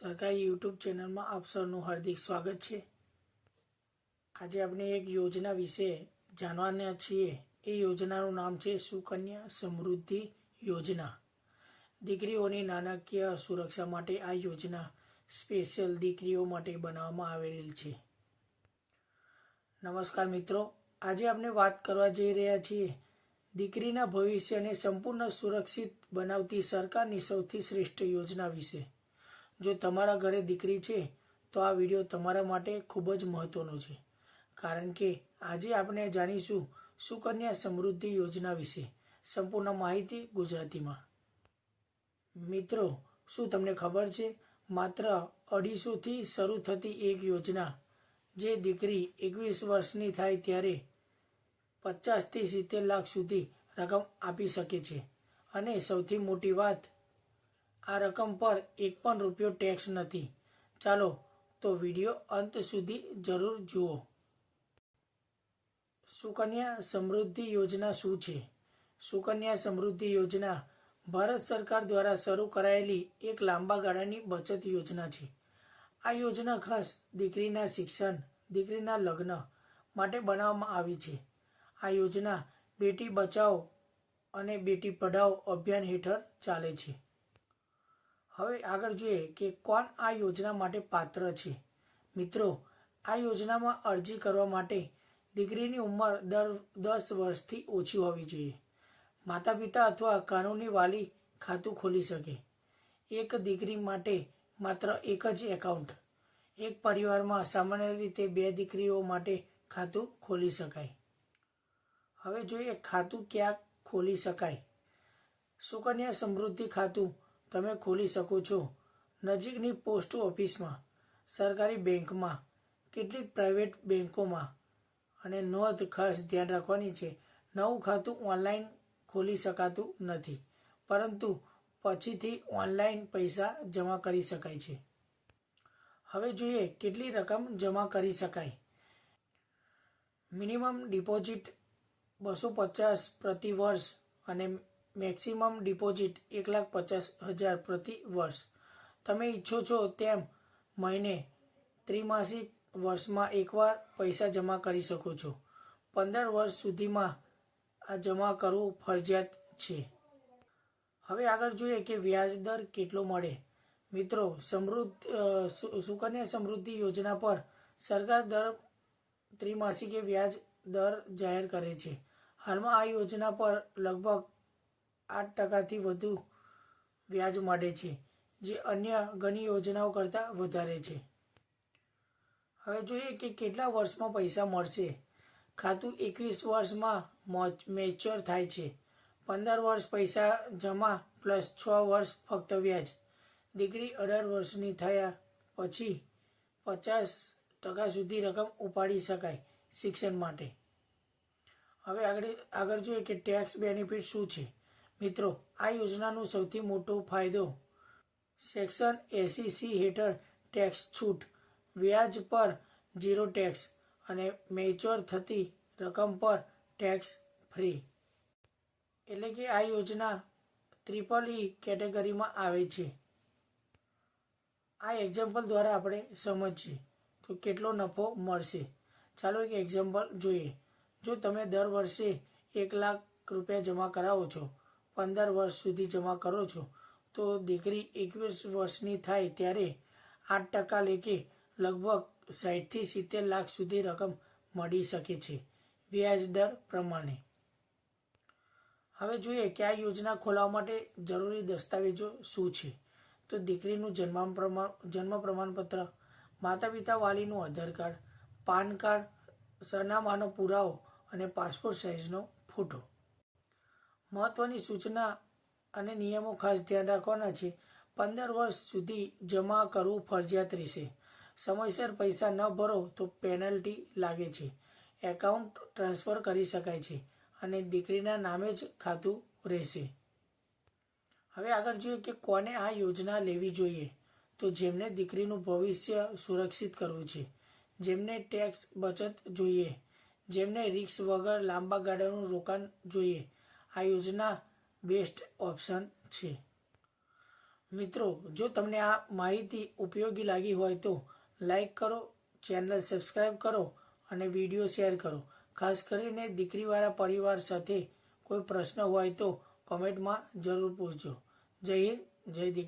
સરકારી યુટ્યુબ ચેનલમાં આપ સૌનું હાર્દિક સ્વાગત છે. આજે આપણે એક યોજના વિશે જાણવાના છીએ. એ યોજનાનું નામ છે સુકન્યા સમૃદ્ધિ યોજના. દીકરીઓની નાણાકીય સુરક્ષા માટે આ યોજના સ્પેશિયલ દીકરીઓ માટે બનાવવામાં આવેલી છે. નમસ્કાર મિત્રો, આજે આપણે વાત કરવા જઈ રહ્યા છીએ. દીકરીના ભવિષ્યને સંપૂર્ણ સુરક્ષિત બનાવતી સરકારની સૌથી શ્રેષ્ઠ યોજના વિશે. જો તમારા ઘરે દીકરી છે, તો આ વીડિયો તમારા માટે ખૂબ જ મહત્વનો છે. કારણ કે આજે આપણે જાણીશું સુકન્યા સમૃદ્ધિ યોજના વિશે સંપૂર્ણ માહિતી ગુજરાતીમાં. મિત્રો, શું તમને ખબર છે? માત્ર અઢીસોથી શરૂ થતી એક યોજના, જે દીકરી એકવીસ વર્ષની થાય ત્યારે પચાસથી સિત્તેર લાખ સુધી રકમ આપી શકે છે. અને સૌથી મોટી વાત આ રકમ પર એક પણ રૂપિયો ટેક્સ નથી. ચાલો તો વીડિયો અંત સુધી જરૂર જુઓ. સુકન્યા સમૃદ્ધિ યોજના શું છે? સુકન્યા સમૃદ્ધિ યોજના ભારત સરકાર દ્વારા શરૂ કરાયેલી એક લાંબા ગાળાની બચત યોજના છે. આ યોજના ખાસ દીકરીના શિક્ષણ, દીકરીના લગ્ન માટે બનાવવામાં આવી છે. આ યોજના બેટી બચાવો અને બેટી પઢાઓ અભિયાન હેઠળ ચાલે છે. હવે આગળ જોઈએ કે કોણ આ યોજના માટે પાત્ર છે. મિત્રો, આ યોજનામાં અરજી કરવા માટે દીકરીની ઉંમર દર દસ વર્ષથી ઓછી હોવી જોઈએ. માતા પિતા અથવા કાનૂની વાલી ખાતું ખોલી શકે. એક દીકરી માટે માત્ર એક જ એકાઉન્ટ. એક પરિવારમાં સામાન્ય રીતે બે દીકરીઓ માટે ખાતું ખોલી શકાય. હવે જોઈએ ખાતું ક્યાં ખોલી શકાય. સુકન્યા સમૃદ્ધિ ખાતું તમે ખોલી શકો છો નજીકની પોસ્ટ ઓફિસમાં, સરકારી બેંકમાં, કેટલીક પ્રાઇવેટ બેંકોમાં. અને નોંધ ખાસ ધ્યાન રાખવાની છે, નવું ખાતું ઓનલાઈન ખોલી શકાતું નથી, પરંતુ પછીથી ઓનલાઈન પૈસા જમા કરી શકાય છે. હવે જોઈએ કેટલી રકમ જમા કરી શકાય. મિનિમમ ડિપોઝિટ બસો પચાસ પ્રતિ વર્ષ અને મેક્સિમમ ડિપોઝિટ એક લાખ પચાસ હજાર પ્રતિ વર્ષ. તમે ઈચ્છો છો તેમ મહિને ત્રિમાસિક વર્ષમાં એકવાર પૈસા જમા કરી શકો છો. પંદર વર્ષ સુધીમાં આ જમા કરવું ફરજિયાત છે. હવે આગળ જોઈએ કે વ્યાજ દર કેટલો મળે. મિત્રો, સમૃદ્ધ સુકન્યા સમૃદ્ધિ યોજના પર સરકાર દર ત્રિમાસિકે વ્યાજ દર જાહેર કરે છે. હાલમાં આ યોજના પર લગભગ આઠ ટકાથી વધુ વ્યાજ મળે છે, જે અન્ય ઘણી યોજનાઓ કરતાં વધારે છે. હવે જોઈએ કે કેટલા વર્ષમાં પૈસા મળશે. ખાતું એકવીસ વર્ષમાં મેચ્યોર થાય છે. પંદર વર્ષ પૈસા જમા પ્લસ છ વર્ષ ફક્ત વ્યાજ. દીકરી અઢાર વર્ષની થયા પછી પચાસ ટકા સુધી રકમ ઉપાડી શકાય શિક્ષણ માટે. હવે આગળ આગળ જોઈએ કે ટેક્સ બેનિફિટ શું છે. મિત્રો, આ યોજનાનો સૌથી મોટો ફાયદો સેક્શન એસી સી હેઠળ ટેક્સ છૂટ, વ્યાજ પર ઝીરો ટેક્સ અને મેચ્યોર થતી રકમ પર ટેક્સ ફ્રી એટલે કે આ યોજના ટ્રિપલ ઈ કેટેગરીમાં આવે છે. આ એક્ઝામ્પલ દ્વારા આપણે સમજીએ તો કેટલો નફો મળશે. ચાલો એક એક્ઝામ્પલ જોઈએ. જો તમે દર વર્ષે એક લાખ રૂપિયા જમા કરાવો છો પંદર વર્ષ સુધી જમા કરો છો, તો દીકરી એકવીસ વર્ષની થાય ત્યારે આઠ ટકા લેખે લગભગ સાઠથી સિત્તેર લાખ સુધી રકમ મળી શકે છે, વ્યાજ દર પ્રમાણે. હવે જોઈએ કે આ યોજના ખોલાવવા માટે જરૂરી દસ્તાવેજો શું છે? તો દીકરીનું જન્મ જન્મ પ્રમાણપત્ર માતા પિતા વાલીનું આધાર કાર્ડ, પાન કાર્ડ, સરનામાનો પુરાવો અને પાસપોર્ટ સાઇઝનો ફોટો. મહત્વની સૂચના અને નિયમો ખાસ ધ્યાન રાખવાના છે. પંદર વર્ષ સુધી જમા કરવું ફરજિયાત રહેશે. સમયસર પૈસા ન ભરો તો પેનલ્ટી લાગે છે. એકાઉન્ટ ટ્રાન્સફર કરી શકાય છે અને દીકરીના નામે જ ખાતું રહેશે. હવે આગળ જોઈએ કે કોને આ યોજના લેવી જોઈએ. તો જેમને દીકરીનું ભવિષ્ય સુરક્ષિત કરવું છે. જેમને ટેક્સ બચત જોઈએ. જેમને રિક્સ વગર લાંબા ગાળાનું રોકાણ જોઈએ. આ યોજના બેસ્ટ ઓપ્શન છે. મિત્રો, જો તમને આ માહિતી ઉપયોગી લાગી હોય તો લાઈક કરો, ચેનલ સબસ્ક્રાઈબ કરો અને વીડિયો શેર કરો. ખાસ કરીને દીકરીવાળા પરિવાર સાથે કોઈ પ્રશ્ન હોય તો કોમેન્ટમાં જરૂર પૂછજો. જય હિન્દ, જય દીકરી.